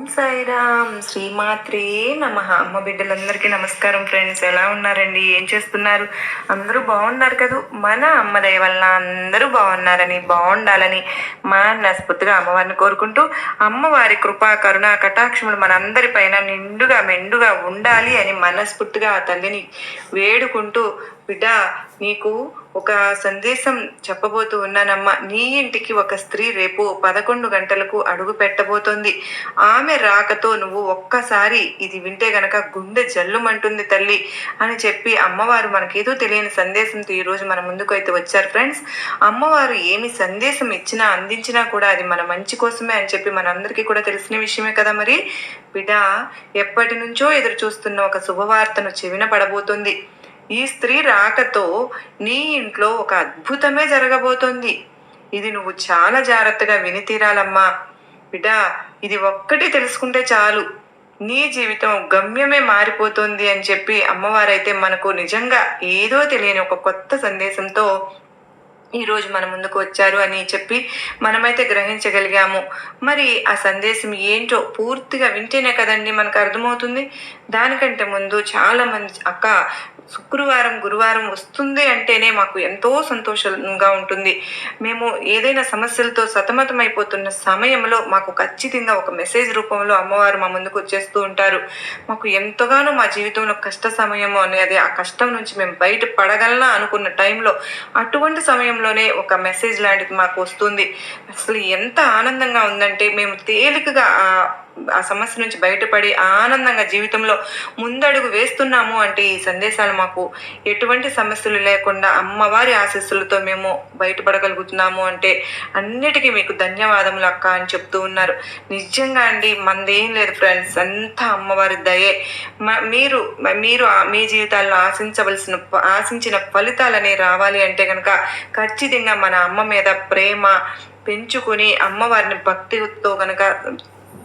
ఓం సాయిరామ్. శ్రీమాత్రే నమ. అమ్మ బిడ్డలందరికీ నమస్కారం ఫ్రెండ్స్. ఎలా ఉన్నారండి? ఏం చేస్తున్నారు? అందరూ బాగున్నారు కదూ? మన అమ్మ దయ వల్ల అందరూ బాగున్నారని బాగుండాలని మనస్ఫూర్తిగా అమ్మవారిని కోరుకుంటూ అమ్మవారి కృపా కరుణ కటాక్షములు మనందరిపైన నిండుగా మెండుగా ఉండాలి అని మనస్ఫూర్తిగా ఆ తల్లిని వేడుకుంటూ బిడ్డ నీకు ఒక సందేశం చెప్పబోతూ ఉన్నానమ్మా. నీ ఇంటికి ఒక స్త్రీ రేపు పదకొండు గంటలకు అడుగు పెట్టబోతోంది. ఆమె రాకతో నువ్వు ఒక్కసారి ఇది వింటే గనక గుండె జల్లుమంటుంది తల్లి అని చెప్పి అమ్మవారు మనకేదో తెలియని సందేశంతో ఈరోజు మన ముందుకు అయితే వచ్చారు ఫ్రెండ్స్. అమ్మవారు ఏమి సందేశం ఇచ్చినా అందించినా కూడా అది మన మంచి కోసమే అని చెప్పి మనందరికీ కూడా తెలిసిన విషయమే కదా మరి. బిడ్డ ఎప్పటి నుంచో ఎదురు చూస్తున్న ఒక శుభవార్తను చెవిన పడబోతుంది ఈ స్త్రీ రాకతో నీ ఇంట్లో ఒక అద్భుతమే జరగబోతోంది. ఇది నువ్వు చాలా జాగ్రత్తగా విని తీరాలమ్మా. బిడ్డ ఇది ఒక్కటి తెలుసుకుంటే చాలు. నీ జీవితం గమ్యమే మారిపోతుంది అని చెప్పి అమ్మవారైతే మనకు నిజంగా ఏదో తెలియని ఒక కొత్త సందేశంతో ఈరోజు మన ముందుకు వచ్చారు అని చెప్పి మనమైతే గ్రహించగలిగాము. మరి ఆ సందేశం ఏంటో పూర్తిగా వింటేనే కదండి మనకు అర్థమవుతుంది. దానికంటే ముందు చాలామంది అక్క శుక్రవారం గురువారం వస్తుంది అంటేనే మాకు ఎంతో సంతోషంగా ఉంటుంది. మేము ఏదైనా సమస్యలతో సతమతమైపోతున్న సమయంలో మాకు ఖచ్చితంగా ఒక మెసేజ్ రూపంలో అమ్మవారు మా ముందుకు వచ్చేస్తూ ఉంటారు. మాకు ఎంతగానో మా జీవితంలో కష్ట సమయము అనేది ఆ కష్టం నుంచి మేము బయట పడగలనా అనుకున్న టైంలో అటువంటి సమయంలోనే ఒక మెసేజ్ లాంటిది మాకు వస్తుంది. అసలు ఎంత ఆనందంగా ఉందంటే మేము తేలికగా ఆ సమస్య నుంచి బయటపడి ఆనందంగా జీవితంలో ముందడుగు వేస్తున్నాము అంటే ఈ సందేశాలు మాకు ఎటువంటి సమస్యలు లేకుండా అమ్మవారి ఆశీస్సులతో మేము బయటపడగలుగుతున్నాము అంటే అన్నిటికీ మీకు ధన్యవాదములు అక్క అని చెప్తూ ఉన్నారు. నిజంగా అండి మనదేం లేదు ఫ్రెండ్స్ అంతా అమ్మవారి దయే. మ- మీరు మీరు మీ జీవితాల్లో ఆశించవలసిన ఆశించిన ఫలితాలని రావాలి అంటే కనుక ఖచ్చితంగా మన అమ్మ మీద ప్రేమ పెంచుకొని అమ్మవారిని భక్తితో కనుక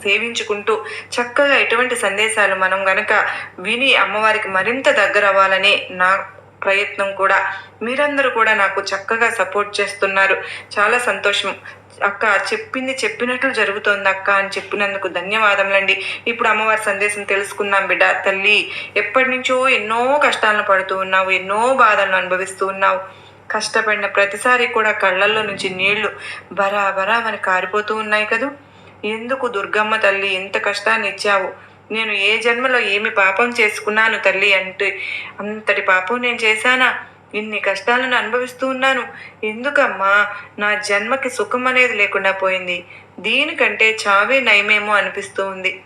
సేవించుకుంటూ చక్కగా ఎటువంటి సందేశాలు మనం గనక విని అమ్మవారికి మరింత దగ్గర అవ్వాలని నా ప్రయత్నం కూడా మీరందరూ కూడా నాకు చక్కగా సపోర్ట్ చేస్తున్నారు. చాలా సంతోషం. అక్క చెప్పింది చెప్పినట్లు జరుగుతోంది అక్క అని చెప్పినందుకు ధన్యవాదములండి. ఇప్పుడు అమ్మవారి సందేశం తెలుసుకున్నాం బిడ్డ. తల్లి ఎప్పటి నుంచో ఎన్నో కష్టాలను పడుతూ ఉన్నావు ఎన్నో బాధలను అనుభవిస్తూ ఉన్నావు. కష్టపడిన ప్రతిసారి కూడా కళ్ళల్లో నుంచి నీళ్ళు బరాబరా మనకి కారిపోతూ ఉన్నాయి కదూ? ఎందుకు దుర్గమ్మ తల్లి ఇంత కష్టాన్ని ఇచ్చావు? నేను ఏ జన్మలో ఏమి పాపం చేసుకున్నాను తల్లి అంటే? అంతటి పాపం నేను చేశానా? ఇన్ని కష్టాలను అనుభవిస్తూ ఉన్నాను. ఎందుకమ్మా? నా జన్మకి సుఖం అనేది లేకుండా పోయింది. దీనికంటే చావే నయమేమో అనిపిస్తూ ఉంది.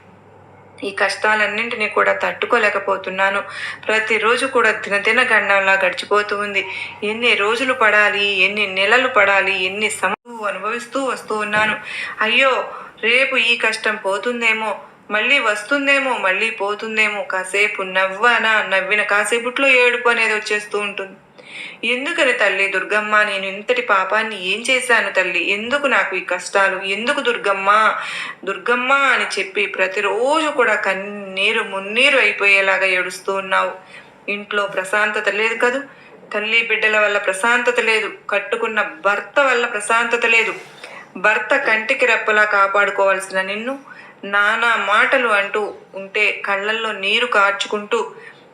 ఈ కష్టాలన్నింటినీ కూడా తట్టుకోలేకపోతున్నాను. ప్రతిరోజు కూడా దినదిన గండంలా గడిచిపోతూ ఉంది. ఎన్ని రోజులు పడాలి ఎన్ని నెలలు పడాలి ఎన్ని సమ అనుభవిస్తూ వస్తూ ఉన్నాను. అయ్యో రేపు ఈ కష్టం పోతుందేమో మళ్ళీ వస్తుందేమో మళ్ళీ పోతుందేమో కాసేపు నవ్వానా నవ్విన కాసేపుట్లో ఏడుపు అనేది వచ్చేస్తూ ఉంటుంది. ఎందుకని తల్లి దుర్గమ్మ నేను ఇంతటి పాపాన్ని ఏం చేశాను తల్లి? ఎందుకు నాకు ఈ కష్టాలు? ఎందుకు దుర్గమ్మ? దుర్గమ్మ అని చెప్పి ప్రతిరోజు కూడా కన్నీరు మున్నీరు అయిపోయేలాగా ఏడుస్తూ ఉన్నావు. ఇంట్లో ప్రశాంతత లేదు కదూ? తల్లి బిడ్డల వల్ల ప్రశాంతత లేదు. కట్టుకున్న భర్త వల్ల ప్రశాంతత లేదు. భర్త కంటికి రెప్పలా కాపాడుకోవాల్సిన నిన్ను నానా మాటలు అంటూ ఉంటే కళ్ళల్లో నీరు కార్చుకుంటూ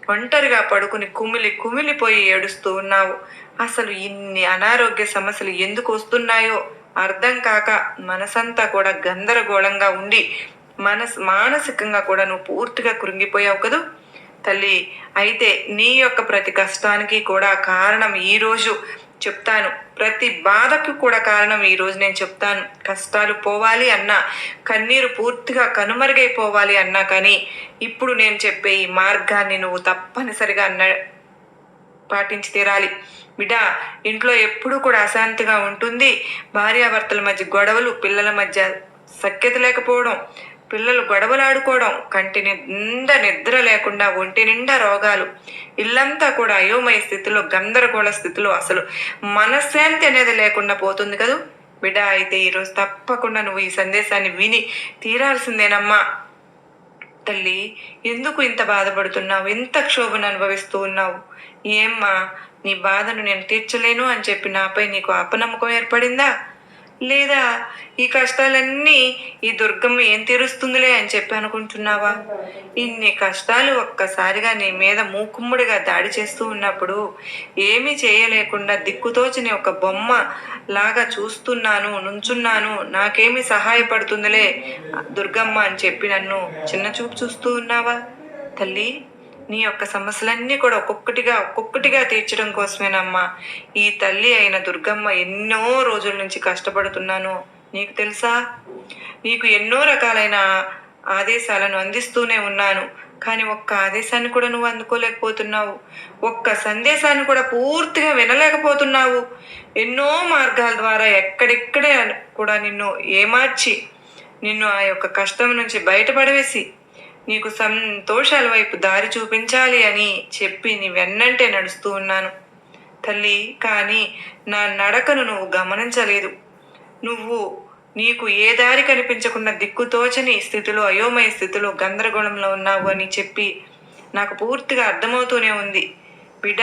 ఒంటరిగా పడుకుని కుమిలి కుమిలిపోయి ఏడుస్తూ ఉన్నావు. అసలు ఇన్ని అనారోగ్య సమస్యలు ఎందుకు వస్తున్నాయో అర్థం కాక మనసంతా కూడా గందరగోళంగా ఉండి మనస్ మానసికంగా కూడా నువ్వు పూర్తిగా కృంగిపోయావు కదూ? తల్లి అయితే నీ యొక్క ప్రతి కష్టానికి కూడా కారణం ఈరోజు చెప్తాను. ప్రతి బాధకు కూడా కారణం ఈరోజు నేను చెప్తాను. కష్టాలు పోవాలి అన్నా కన్నీరు పూర్తిగా కనుమరుగైపోవాలి అన్నా కానీ ఇప్పుడు నేను చెప్పే ఈ మార్గాన్ని నువ్వు తప్పనిసరిగా అన్న పాటించి తీరాలి. బిడ్డ ఇంట్లో ఎప్పుడూ కూడా అశాంతిగా ఉంటుంది. భార్యాభర్తల మధ్య గొడవలు పిల్లల మధ్య సఖ్యత లేకపోవడం పిల్లలు గొడవలాడుకోవడం కంటి నిండా నిద్ర లేకుండా ఒంటి నిండా రోగాలు. ఇల్లంతా కూడా అయోమయ స్థితిలో గందరగోళ స్థితిలో అసలు మనశ్శాంతి అనేది లేకుండా పోతుంది కదూ? బిడ్డ అయితే ఈరోజు తప్పకుండా నువ్వు ఈ సందేశాన్ని విని తీరాల్సిందేనమ్మా. తల్లి ఎందుకు ఇంత బాధపడుతున్నావు? ఎంత క్షోభను అనుభవిస్తూ ఉన్నావు? ఏమ్మా నీ బాధను నేను తీర్చలేను అని చెప్పి నాపై నీకు అపనమ్మకం ఏర్పడిందా? లేదా ఈ కష్టాలన్నీ ఈ దుర్గమ్మ ఏం తీరుస్తుందిలే అని చెప్పి అనుకుంటున్నావా? ఇన్ని కష్టాలు ఒక్కసారిగా నీ మీద మూకుమ్ముడిగా దాడి చేస్తూ ఉన్నప్పుడు ఏమీ చేయలేకుండా దిక్కుతోచని ఒక బొమ్మ లాగా చూస్తున్నాను నుంచున్నాను. నాకేమి సహాయపడుతుందిలే దుర్గమ్మ అని చెప్పి నన్ను చిన్న చూపు చూస్తూ ఉన్నావా తల్లి? నీ యొక్క సమస్యలన్నీ కూడా ఒక్కొక్కటిగా ఒక్కొక్కటిగా తీర్చడం కోసమేనమ్మా. ఈ తల్లి అయిన దుర్గమ్మ ఎన్నో రోజుల నుంచి కష్టపడుతున్నాను. నీకు తెలుసా? నీకు ఎన్నో రకాలైన ఆదేశాలను అందిస్తూనే ఉన్నాను. కానీ ఒక్క ఆదేశాన్ని కూడా నువ్వు అందుకోలేకపోతున్నావు. ఒక్క సందేశాన్ని కూడా పూర్తిగా వినలేకపోతున్నావు. ఎన్నో మార్గాల ద్వారా ఎక్కడెక్కడే కూడా నిన్ను ఏమార్చి నిన్ను ఆ యొక్క కష్టం నుంచి బయటపడవేసి నీకు సంతోషాల వైపు దారి చూపించాలి అని చెప్పి నీ వెన్నంటే నడుస్తూ ఉన్నాను. తల్లి కానీ నా నడకను నువ్వు గమనించలేదు. నువ్వు నీకు ఏ దారి కనిపించకుండా దిక్కుతోచని స్థితిలో అయోమయ స్థితిలో గందరగోళంలో ఉన్నావు అని చెప్పి నాకు పూర్తిగా అర్థమవుతూనే ఉంది. బిడ్డ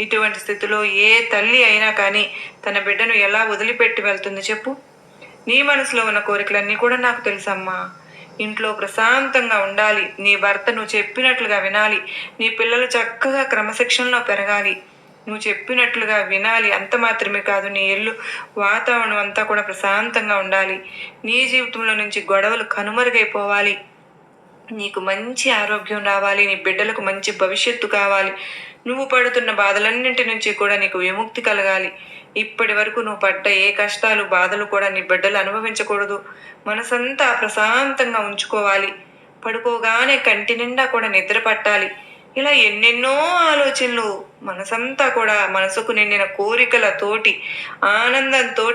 ఇటువంటి స్థితిలో ఏ తల్లి అయినా కానీ తన బిడ్డను ఎలా వదిలిపెట్టి వెళ్తుంది చెప్పు? నీ మనసులో ఉన్న కోరికలన్నీ కూడా నాకు తెలుసమ్మా. ఇంట్లో ప్రశాంతంగా ఉండాలి. నీ భర్త నువ్వు చెప్పినట్లుగా వినాలి. నీ పిల్లలు చక్కగా క్రమశిక్షణలో పెరగాలి. నువ్వు చెప్పినట్లుగా వినాలి. అంత మాత్రమే కాదు నీ ఇల్లు వాతావరణం అంతా కూడా ప్రశాంతంగా ఉండాలి. నీ జీవితంలో నుంచి గొడవలు కనుమరుగైపోవాలి. నీకు మంచి ఆరోగ్యం రావాలి. నీ బిడ్డలకు మంచి భవిష్యత్తు కావాలి. నువ్వు పడుతున్న బాధలన్నింటి నుంచి కూడా నీకు విముక్తి కలగాలి. ఇప్పటి వరకు నువ్వు పడ్డ ఏ కష్టాలు బాధలు కూడా నీ బిడ్డలు అనుభవించకూడదు. మనసంతా ప్రశాంతంగా ఉంచుకోవాలి. పడుకోగానే కంటి నిండా కూడా నిద్ర పట్టాలి. ఇలా ఎన్నెన్నో ఆలోచనలు మనసంతా కూడా మనసుకు నిండిన కోరికలతోటి ఆనందంతో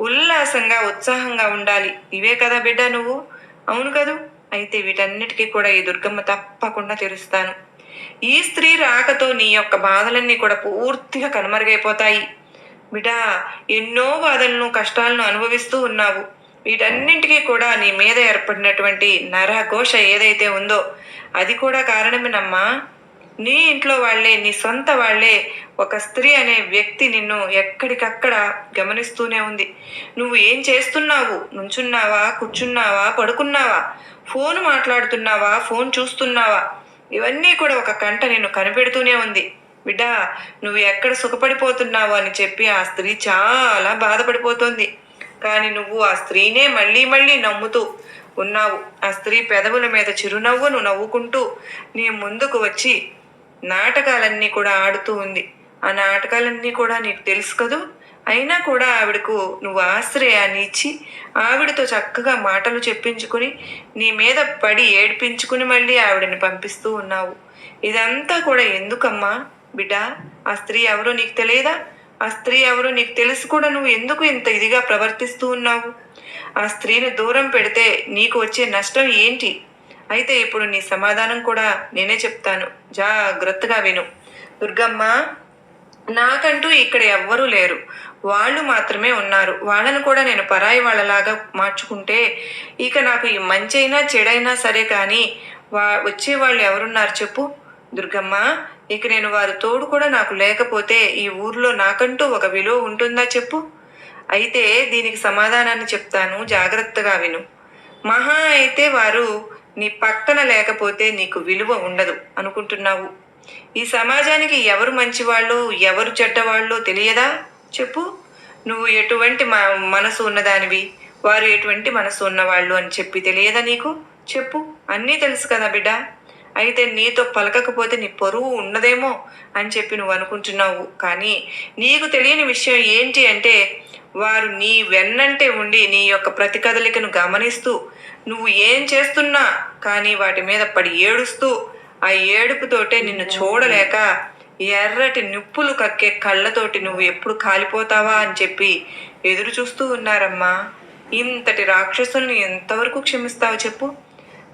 ఉల్లాసంగా ఉత్సాహంగా ఉండాలి. ఇవే కదా బిడ్డ నువ్వు? అవును కదూ? అయితే వీటన్నిటికీ కూడా ఈ దుర్గమ్మ తప్పకుండా తెరుస్తాను. ఈ స్త్రీ రాకతో నీ యొక్క బాధలన్నీ కూడా పూర్తిగా కనుమరుగైపోతాయి. బిడా ఎన్నో బాధలను కష్టాలను అనుభవిస్తూ ఉన్నావు. వీటన్నింటికీ కూడా నీ మీద ఏర్పడినటువంటి నరఘోష ఏదైతే ఉందో అది కూడా కారణమేనమ్మా. నీ ఇంట్లో వాళ్ళే నీ సొంత వాళ్ళే ఒక స్త్రీ అనే వ్యక్తి నిన్ను ఎక్కడికక్కడ గమనిస్తూనే ఉంది. నువ్వు ఏం చేస్తున్నావు? నుంచున్నావా? కూర్చున్నావా? పడుకున్నావా? ఫోన్ మాట్లాడుతున్నావా? ఫోన్ చూస్తున్నావా? ఇవన్నీ కూడా ఒక కంట నిన్ను కనిపెడుతూనే ఉంది. బిడ్డా నువ్వు ఎక్కడ సుఖపడిపోతున్నావు అని చెప్పి ఆ స్త్రీ చాలా బాధపడిపోతుంది. కానీ నువ్వు ఆ స్త్రీనే మళ్ళీ మళ్ళీ నమ్ముతూ ఉన్నావు. ఆ స్త్రీ పెదవుల మీద చిరునవ్వును నవ్వుకుంటూ నీ ముందుకు వచ్చి నాటకాలన్నీ కూడా ఆడుతూ ఉంది. ఆ నాటకాలన్నీ కూడా నీకు తెలుసు కదూ? అయినా కూడా ఆవిడకు నువ్వు ఆశ్రయాన్ని ఇచ్చి ఆవిడతో చక్కగా మాటలు చెప్పించుకుని నీ మీద పడి ఏడ్పించుకుని మళ్ళీ ఆవిడని పంపిస్తూ ఉన్నావు. ఇదంతా కూడా ఎందుకమ్మా? బిడ్డ ఆ స్త్రీ ఎవరో నీకు తెలియదా? ఆ స్త్రీ ఎవరో నీకు తెలిసి కూడా నువ్వు ఎందుకు ఇంత ఇదిగా ప్రవర్తిస్తూ ఉన్నావు? ఆ స్త్రీని దూరం పెడితే నీకు వచ్చే నష్టం ఏంటి? అయితే ఇప్పుడు నీ సమాధానం కూడా నేనే చెప్తాను. జాగ్రత్తగా విను. దుర్గమ్మ నాకంటూ ఇక్కడ ఎవ్వరూ లేరు. వాళ్ళు మాత్రమే ఉన్నారు. వాళ్ళను కూడా నేను పరాయి వాళ్ళలాగా మార్చుకుంటే ఇక నాకు ఈ మంచి అయినా చెడైనా సరే కానీ వా వచ్చే వాళ్ళు ఎవరున్నారు చెప్పు? దుర్గమ్మ ఇక నేను వారు తోడు కూడా నాకు లేకపోతే ఈ ఊర్లో నాకంటూ ఒక విలువ ఉంటుందా చెప్పు? అయితే దీనికి సమాధానాన్ని చెప్తాను. జాగ్రత్తగా విను. మహా అయితే వారు నీ పక్కన లేకపోతే నీకు విలువ ఉండదు అనుకుంటున్నావు. ఈ సమాజానికి ఎవరు మంచివాళ్ళు ఎవరు చెడ్డవాళ్ళో తెలియదా? చెప్పు. నువ్వు ఎటువంటి మ మనసు ఉన్నదానివి? వారు ఎటువంటి మనసు ఉన్నవాళ్ళు అని చెప్పి తెలియదా నీకు? చెప్పు. అన్నీ తెలుసు కదా బిడ్డ. అయితే నీతో పలకకపోతే నీ పరువు ఉన్నదేమో అని చెప్పి నువ్వు అనుకుంటున్నావు. కానీ నీకు తెలియని విషయం ఏంటి అంటే వారు నీ వెన్నంటే ఉండి నీ యొక్క ప్రతి కదలికను గమనిస్తూ నువ్వు ఏం చేస్తున్నా కానీ వాటి మీద పడి ఏడుస్తూ ఆ ఏడుపుతోటే నిన్ను చూడలేక ఎర్రటి నిప్పులు కక్కే కళ్ళతోటి నువ్వు ఎప్పుడు కాలిపోతావా అని చెప్పి ఎదురు చూస్తూ ఉన్నారమ్మా. ఇంతటి రాక్షసుల్ని ఎంతవరకు క్షమిస్తావు చెప్పు?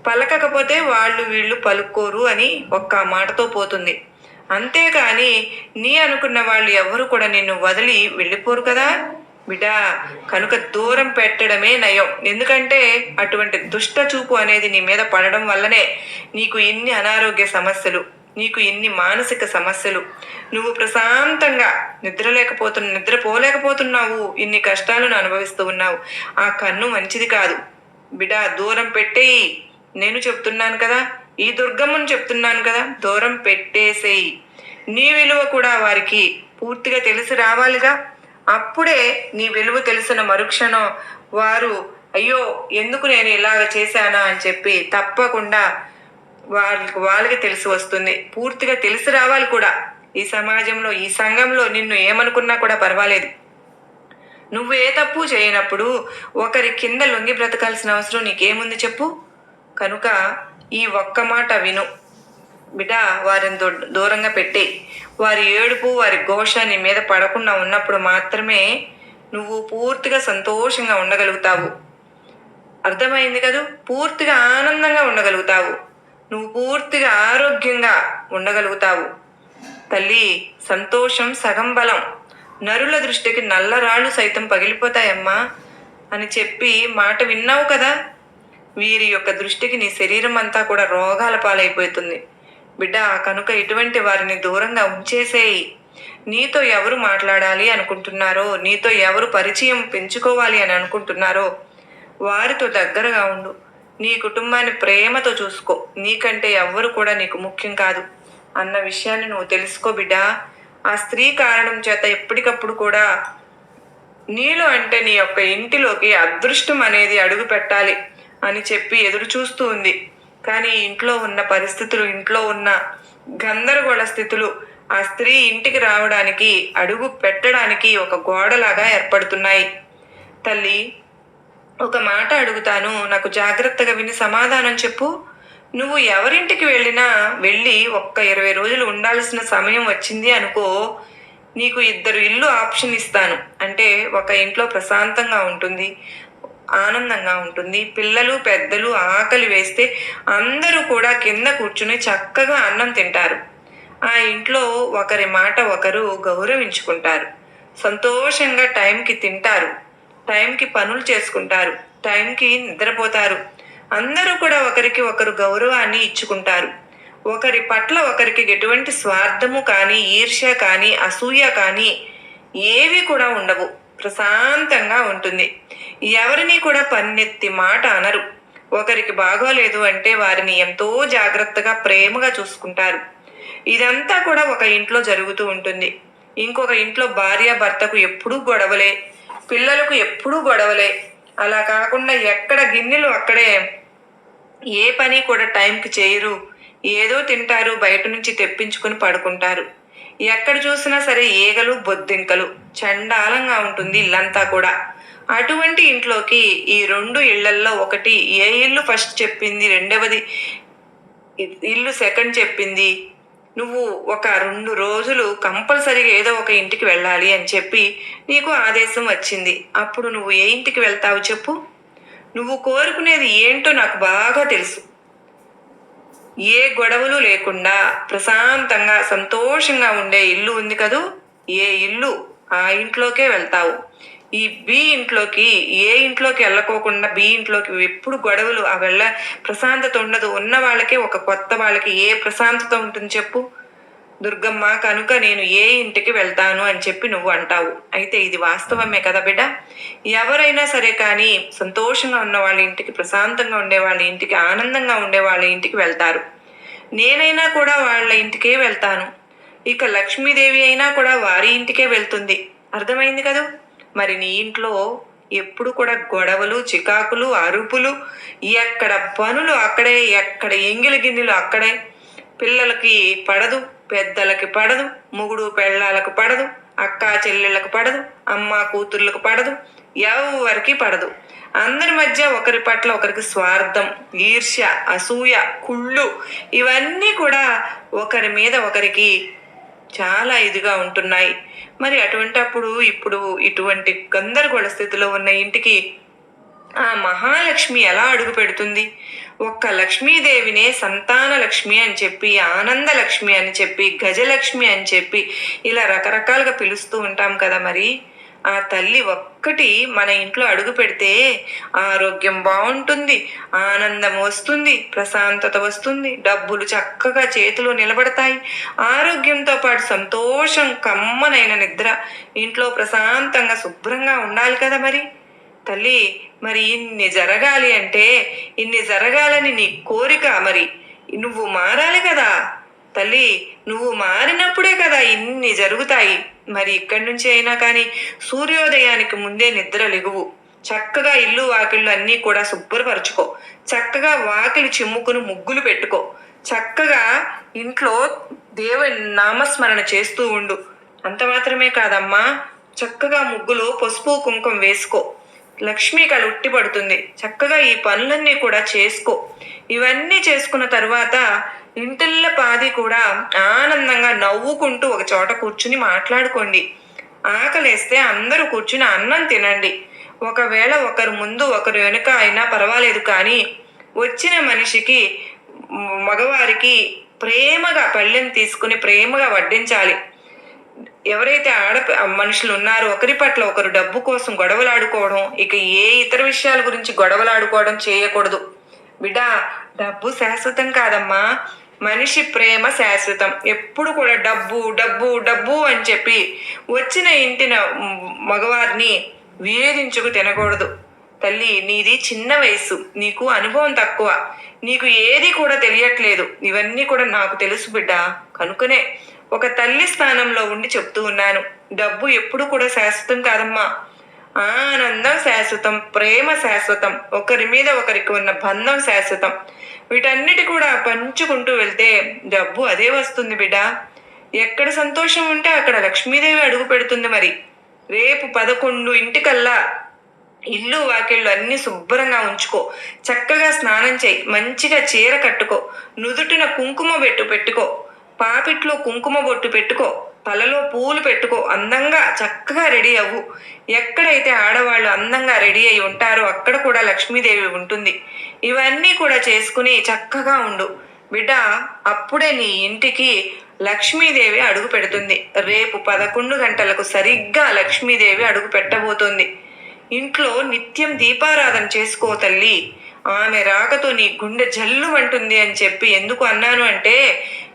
పలకకపోతే వాళ్ళు వీళ్ళు పలుకోరు అని ఒక్క మాటతో పోతుంది. అంతేకాని నీ అనుకున్న వాళ్ళు ఎవరు కూడా నిన్ను వదిలి వెళ్ళిపోరు కదా? బిడా కనుక దూరం పెట్టడమే నయం. ఎందుకంటే అటువంటి దుష్ట చూపు అనేది నీ మీద పడడం వల్లనే నీకు ఇన్ని అనారోగ్య సమస్యలు నీకు ఇన్ని మానసిక సమస్యలు. నువ్వు ప్రశాంతంగా నిద్రలేకపోతున్న నిద్రపోలేకపోతున్నావు. ఇన్ని కష్టాలను అనుభవిస్తూ ఉన్నావు. ఆ కన్ను మంచిది కాదు. బిడా దూరం పెట్టేయి. నేను చెప్తున్నాను కదా ఈ దుర్గమ్మను చెప్తున్నాను కదా దూరం పెట్టేసేయి. నీ విలువ కూడా వారికి పూర్తిగా తెలిసి రావాలిగా. అప్పుడే నీ విలువ తెలిసిన మరుక్షణం వారు అయ్యో ఎందుకు నేను ఇలాగ చేశానా? అని చెప్పి తప్పకుండా వాళ్ళకి వాళ్ళకి తెలిసి వస్తుంది. పూర్తిగా తెలిసి రావాలి కూడా. ఈ సమాజంలో ఈ సంఘంలో నిన్ను ఏమనుకున్నా కూడా పర్వాలేదు. నువ్వు ఏ తప్పు చేయనప్పుడు ఒకరి కింద లొంగి బ్రతకాల్సిన అవసరం నీకేముంది చెప్పు? కనుక ఈ ఒక్క మాట విను. బిడ్డ వారిని దూ- దూరంగా పెట్టి. వారి ఏడుపు వారి ఘోష నీ మీద పడకుండా ఉన్నప్పుడు మాత్రమే నువ్వు పూర్తిగా సంతోషంగా ఉండగలుగుతావు. అర్థమైంది కదూ? పూర్తిగా ఆనందంగా ఉండగలుగుతావు. నువ్వు పూర్తిగా ఆరోగ్యంగా ఉండగలుగుతావు. తల్లి సంతోషం సగం బలం నరుల దృష్టికి నల్లరాళ్ళు సైతం పగిలిపోతాయమ్మా అని చెప్పి మాట విన్నావు కదా? వీరి యొక్క దృష్టికి నీ శరీరం అంతా కూడా రోగాల పాలైపోతుంది. బిడ్డ కనుక ఇటువంటి వారిని దూరంగా ఉంచేసేయి. నీతో ఎవరు మాట్లాడాలి అనుకుంటున్నారో నీతో ఎవరు పరిచయం పెంచుకోవాలి అని అనుకుంటున్నారో వారితో దగ్గరగా ఉండు. నీ కుటుంబాన్ని ప్రేమతో చూసుకో. నీకంటే ఎవ్వరు కూడా నీకు ముఖ్యం కాదు. అన్న విషయాన్ని నువ్వు తెలుసుకో బిడ్డా. ఆ స్త్రీ కారణం చేత ఎప్పటికప్పుడు కూడా నీలో అంటే నీ యొక్క ఇంటిలోకి అదృష్టం అనేది అడుగు పెట్టాలి అని చెప్పి ఎదురు చూస్తూ ఉంది. కానీ ఇంట్లో ఉన్న పరిస్థితులు ఇంట్లో ఉన్న గందరగోళ స్థితులు ఆ స్త్రీ ఇంటికి రావడానికి అడుగు పెట్టడానికి ఒక గోడలాగా ఏర్పడుతున్నాయి. తల్లి ఒక మాట అడుగుతాను. నాకు జాగ్రత్తగా విని సమాధానం చెప్పు. నువ్వు ఎవరింటికి వెళ్ళినా వెళ్ళి ఒక్క ఇరవై రోజులు ఉండాల్సిన సమయం వచ్చింది అనుకో నీకు ఇద్దరు ఇల్లు ఆప్షన్ ఇస్తాను. అంటే ఒక ఇంట్లో ప్రశాంతంగా ఉంటుంది. ఆనందంగా ఉంటుంది. పిల్లలు పెద్దలు ఆకలి వేస్తే అందరూ కూడా కింద కూర్చుని చక్కగా అన్నం తింటారు. ఆ ఇంట్లో ఒకరి మాట ఒకరు గౌరవించుకుంటారు. సంతోషంగా టైంకి తింటారు. టైంకి పనులు చేసుకుంటారు. టైంకి నిద్రపోతారు. అందరూ కూడా ఒకరికి ఒకరు గౌరవాన్ని ఇచ్చుకుంటారు. ఒకరి పట్ల ఒకరికి ఎటువంటి స్వార్థము కానీ ఈర్ష్య కానీ అసూయ కానీ ఏవి కూడా ఉండవు. ప్రశాంతంగా ఉంటుంది. ఎవరిని కూడా పన్నెత్తి మాట అనరు. ఒకరికి బాగోలేదు అంటే వారిని ఎంతో జాగ్రత్తగా ప్రేమగా చూసుకుంటారు. ఇదంతా కూడా ఒక ఇంట్లో జరుగుతూ ఉంటుంది. ఇంకొక ఇంట్లో భార్య భర్తకు ఎప్పుడూ గొడవలే పిల్లలకు ఎప్పుడూ గొడవలే. అలా కాకుండా ఎక్కడ గిన్నెలు అక్కడే ఏ పని కూడా టైంకి చేయరు. ఏదో తింటారు బయట నుంచి తెప్పించుకుని పడుకుంటారు. ఎక్కడ చూసినా సరే ఈగలు బొద్దింకలు చండాలంగా ఉంటుంది ఇల్లంతా కూడా. అటువంటి ఇంట్లోకి ఈ రెండు ఇళ్ళల్లో ఒకటి ఏ ఇల్లు ఫస్ట్ చెప్పింది రెండవది ఇల్లు సెకండ్ చెప్పింది. నువ్వు ఒక రెండు రోజులు కంపల్సరీగా ఏదో ఒక ఇంటికి వెళ్ళాలి అని చెప్పి నీకు ఆదేశం వచ్చింది. అప్పుడు నువ్వు ఏ ఇంటికి వెళ్తావు చెప్పు? నువ్వు కోరుకునేది ఏంటో నాకు బాగా తెలుసు. ఏ గొడవలు లేకుండా ప్రశాంతంగా సంతోషంగా ఉండే ఇల్లు ఉంది కదూ? ఏ ఇల్లు? ఆ ఇంట్లోకే వెళ్తావు. ఈ బి ఇంట్లోకి ఏ ఇంట్లోకి వెళ్ళకోకుండా బి ఇంట్లోకి ఎప్పుడు గొడవలు ఆ వెళ్ళ ప్రశాంతత ఉండదు. ఉన్న వాళ్ళకి ఒక కొత్త వాళ్ళకి ఏ ప్రశాంతత ఉంటుంది చెప్పు? దుర్గమ్మ కనుక నేను ఏ ఇంటికి వెళ్తాను అని చెప్పి నువ్వు అంటావు. అయితే ఇది వాస్తవమే కదా బిడ్డ? ఎవరైనా సరే కానీ సంతోషంగా ఉన్న వాళ్ళ ఇంటికి ప్రశాంతంగా ఉండే వాళ్ళ ఇంటికి ఆనందంగా ఉండే వాళ్ళ ఇంటికి వెళ్తారు. నేనైనా కూడా వాళ్ళ ఇంటికే వెళ్తాను. ఇక లక్ష్మీదేవి అయినా కూడా వారి ఇంటికే వెళ్తుంది. అర్థమైంది కదా? మరి నీ ఇంట్లో ఎప్పుడు కూడా గొడవలు చికాకులు అరుపులు ఎక్కడ పనులు అక్కడే ఎక్కడ ఎంగిలి గిన్నెలు అక్కడే. పిల్లలకి పడదు. పెద్దలకి పడదు ముగుడు పెళ్ళాలకు పడదు అక్క చెల్లెళ్ళకు పడదు అమ్మ కూతుర్లకు పడదు ఎవరికి పడదు. అందరి మధ్య ఒకరి పట్ల ఒకరికి స్వార్థం ఈర్ష్య అసూయ కుళ్ళు ఇవన్నీ కూడా ఒకరి మీద ఒకరికి చాలా ఇదిగా ఉంటున్నాయి. మరి అటువంటప్పుడు ఇప్పుడు ఇటువంటి గందరగోళ స్థితిలో ఉన్న ఇంటికి ఆ మహాలక్ష్మి ఎలా అడుగు పెడుతుంది? ఒక్క లక్ష్మీదేవినే సంతాన లక్ష్మి అని చెప్పి ఆనంద లక్ష్మి అని చెప్పి గజలక్ష్మి అని చెప్పి ఇలా రకరకాలుగా పిలుస్తూ ఉంటాం కదా మరి. ఆ తల్లి ఒక్కటి మన ఇంట్లో అడుగు పెడితే ఆరోగ్యం బాగుంటుంది ఆనందం వస్తుంది ప్రశాంతత వస్తుంది డబ్బులు చక్కగా చేతిలో నిలబడతాయి ఆరోగ్యంతో పాటు సంతోషం కమ్మనైన నిద్ర ఇంట్లో ప్రశాంతంగా శుభ్రంగా ఉండాలి కదా మరి. తల్లి మరి ఇన్ని జరగాలి అంటే ఇన్ని జరగాలని నీ కోరిక మరి. నువ్వు మారాలి కదా. తల్లి నువ్వు మారినప్పుడే కదా ఇన్ని జరుగుతాయి. మరి ఇక్కడి నుంచి అయినా కానీ సూర్యోదయానికి ముందే నిద్ర లెగువు. చక్కగా ఇల్లు వాకిళ్ళు అన్నీ కూడా శుభ్రపరచుకో. చక్కగా వాకిలి చిమ్ముకుని ముగ్గులు పెట్టుకో. చక్కగా ఇంట్లో దేవుని నామస్మరణ చేస్తూ ఉండు. అంత మాత్రమే కాదమ్మా. చక్కగా ముగ్గులో పసుపు కుంకుమ వేసుకో. లక్ష్మీ కళ ఉట్టిపడుతుంది చక్కగా ఈ పనులన్నీ కూడా చేసుకో. ఇవన్నీ చేసుకున్న తర్వాత ఇంటిల్ల పాది కూడా ఆనందంగా నవ్వుకుంటూ ఒక చోట కూర్చుని మాట్లాడుకోండి. ఆకలేస్తే అందరూ కూర్చుని అన్నం తినండి. ఒకవేళ ఒకరు ముందు ఒకరు వెనుక అయినా పర్వాలేదు కానీ వచ్చిన మనిషికి మగవారికి ప్రేమగా పళ్ళెం తీసుకుని ప్రేమగా వడ్డించాలి. ఎవరైతే ఆడ మనుషులు ఉన్నారో ఒకరి పట్ల ఒకరు డబ్బు కోసం గొడవలాడుకోవడం ఇక ఏ ఇతర విషయాల గురించి గొడవలాడుకోవడం చేయకూడదు. బిడ్డా డబ్బు శాశ్వతం కాదమ్మా. మనిషి ప్రేమ శాశ్వతం. ఎప్పుడు కూడా డబ్బు డబ్బు డబ్బు అని చెప్పి వచ్చిన ఇంటిన మగవారిని వేధించుకు తినకూడదు. తల్లి నీది చిన్న వయసు నీకు అనుభవం తక్కువ. నీకు ఏది కూడా తెలియట్లేదు. ఇవన్నీ కూడా నాకు తెలుసు బిడ్డ. కనుకనే ఒక తల్లి స్థానంలో ఉండి చెప్తూ ఉన్నాను. డబ్బు ఎప్పుడు కూడా శాశ్వతం కాదమ్మా. ఆనందం శాశ్వతం ప్రేమ శాశ్వతం ఒకరి మీద ఒకరికి ఉన్న బంధం శాశ్వతం. వీటన్నిటి కూడా పంచుకుంటూ వెళ్తే డబ్బు అదే వస్తుంది బిడ్డ. ఎక్కడ సంతోషం ఉంటే అక్కడ లక్ష్మీదేవి అడుగు పెడుతుంది మరి. రేపు పదకొండు ఇంటికల్లా ఇల్లు వాకిళ్ళు అన్ని శుభ్రంగా ఉంచుకో. చక్కగా స్నానం చేయి మంచిగా చీర కట్టుకో. నుదుటిన కుంకుమ పెట్టు పెట్టుకో. పాపిట్లో కుంకుమ బొట్టు పెట్టుకో తలలో పూలు పెట్టుకో అందంగా చక్కగా రెడీ అవ్వు. ఎక్కడైతే ఆడవాళ్ళు అందంగా రెడీ అయి ఉంటారో అక్కడ కూడా లక్ష్మీదేవి ఉంటుంది. ఇవన్నీ కూడా చేసుకుని చక్కగా ఉండు. బిడ్డ అప్పుడే నీ ఇంటికి లక్ష్మీదేవి అడుగు పెడుతుంది. రేపు పదకొండు గంటలకు సరిగ్గా లక్ష్మీదేవి అడుగు పెట్టబోతోంది. ఇంట్లో నిత్యం దీపారాధన చేసుకో తల్లి. ఆమె రాకతో నీ గుండె జల్లు అంటుంది అని చెప్పి ఎందుకు అన్నాను అంటే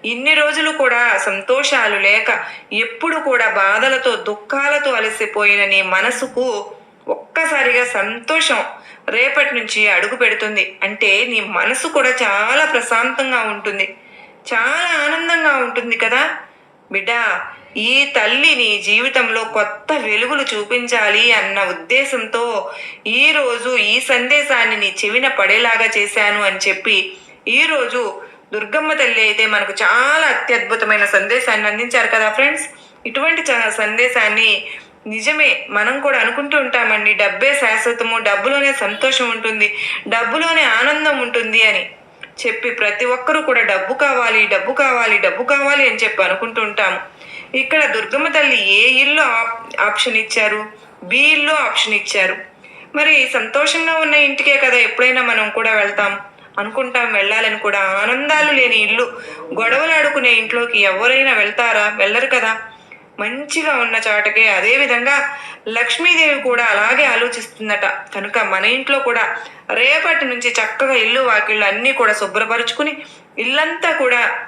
ఇన్ని రోజులు కూడా సంతోషాలు లేక ఎప్పుడు కూడా బాధలతో దుఃఖాలతో అలసిపోయిన నీ మనసుకు ఒక్కసారిగా సంతోషం రేపటి నుంచి అడుగు పెడుతుంది. అంటే నీ మనసు కూడా చాలా ప్రశాంతంగా ఉంటుంది. చాలా ఆనందంగా ఉంటుంది కదా? బిడ్డ ఈ తల్లి నీ జీవితంలో కొత్త వెలుగులు చూపించాలి అన్న ఉద్దేశంతో ఈరోజు ఈ సందేశాన్ని నీ చెవిన పడేలాగా చేశాను అని చెప్పి ఈరోజు దుర్గమ్మ తల్లి అయితే మనకు చాలా అత్యద్భుతమైన సందేశాన్ని అందించారు కదా ఫ్రెండ్స్. ఇటువంటి సందేశాన్ని నిజమే మనం కూడా అనుకుంటూ ఉంటామండి. డబ్బే శాశ్వతము డబ్బులోనే సంతోషం ఉంటుంది డబ్బులోనే ఆనందం ఉంటుంది అని చెప్పి ప్రతి ఒక్కరూ కూడా డబ్బు కావాలి డబ్బు కావాలి డబ్బు కావాలి అని చెప్పి అనుకుంటూ ఉంటాము. ఇక్కడ దుర్గమ్మ తల్లి ఏ ఇల్లు ఆప్- ఆప్షన్ ఇచ్చారు? బి ఇల్లు ఆప్షన్ ఇచ్చారు. మరి సంతోషంగా ఉన్న ఇంటికే కదా ఎప్పుడైనా మనం కూడా వెళ్తాం. అనుకుంటాం వెళ్ళాలని కూడా ఆనందాలు లేని ఇల్లు. గొడవలు ఆడుకునే ఇంట్లోకి ఎవరైనా వెళ్తారా? వెళ్ళరు కదా. మంచిగా ఉన్న చాటకే. అదేవిధంగా లక్ష్మీదేవి కూడా అలాగే ఆలోచిస్తుందట. కనుక మన ఇంట్లో కూడా రేపటి నుంచి చక్కగా ఇల్లు వాకిళ్ళు అన్నీ కూడా శుభ్రపరుచుకుని ఇల్లంతా కూడా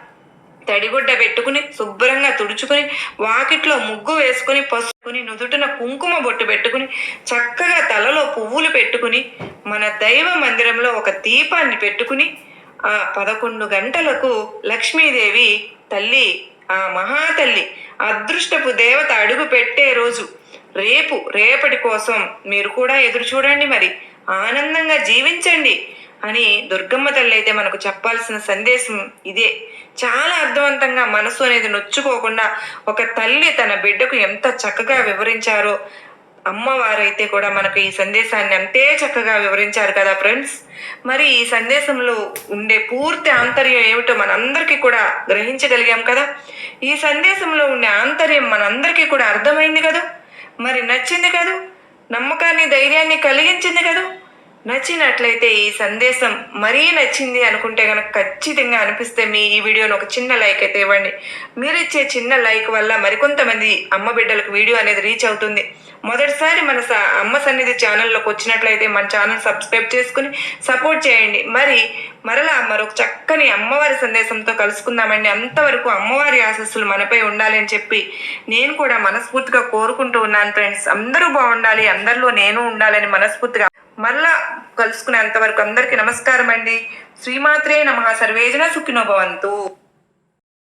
తడిగుడ్డ పెట్టుకుని శుభ్రంగా తుడుచుకుని వాకిట్లో ముగ్గు వేసుకుని పసుకుని నుదుటిన కుంకుమ బొట్టు పెట్టుకుని చక్కగా తలలో పువ్వులు పెట్టుకుని మన దైవ మందిరంలో ఒక దీపాన్ని పెట్టుకుని ఆ పదకొండు గంటలకు లక్ష్మీదేవి తల్లి ఆ మహాతల్లి అదృష్టపు దేవత అడుగు పెట్టే రోజు. రేపు రేపటి కోసం మీరు కూడా ఎదురు చూడండి మరి. ఆనందంగా జీవించండి. అని దుర్గమ్మ తల్లి అయితే మనకు చెప్పాల్సిన సందేశం ఇదే. చాలా అర్థవంతంగా మనసు అనేది నొచ్చుకోకుండా ఒక తల్లి తన బిడ్డకు ఎంత చక్కగా వివరించారో అమ్మవారైతే కూడా మనకు ఈ సందేశాన్ని అంతే చక్కగా వివరించారు కదా ఫ్రెండ్స్. మరి ఈ సందేశంలో ఉండే పూర్తి ఆంతర్యం ఏమిటో మనందరికీ కూడా గ్రహించగలిగాం కదా. ఈ సందేశంలో ఉండే ఆంతర్యం మనందరికీ కూడా అర్థమైంది కదా. మరి నచ్చింది కదా. నమ్మకాన్ని ధైర్యాన్ని కలిగించింది కదా. నచ్చినట్లయితే ఈ సందేశం మరీ నచ్చింది అనుకుంటే కనుక ఖచ్చితంగా అనిపిస్తే మీ ఈ వీడియోని ఒక చిన్న లైక్ అయితే ఇవ్వండి. మీరు ఇచ్చే చిన్న లైక్ వల్ల మరికొంతమంది అమ్మ బిడ్డలకు వీడియో అనేది రీచ్ అవుతుంది. మొదటిసారి మన స- అమ్మ సన్నిధి ఛానల్లోకి వచ్చినట్లయితే మన ఛానల్ సబ్స్క్రైబ్ చేసుకుని సపోర్ట్ చేయండి. మరి మరలా మరొక చక్కని అమ్మవారి సందేశంతో కలుసుకుందామండి. అంతవరకు అమ్మవారి ఆశస్సులు మనపై ఉండాలి అని చెప్పి నేను కూడా మనస్ఫూర్తిగా కోరుకుంటూ ఉన్నాను ఫ్రెండ్స్. అందరూ బాగుండాలి అందరిలో నేను ఉండాలని మనస్ఫూర్తిగా మరలా కలుసుకునేంత వరకు అందరికీ నమస్కారం అండి శ్రీమాత్రే నమ. సర్వేజన సుఖినో భవంతు.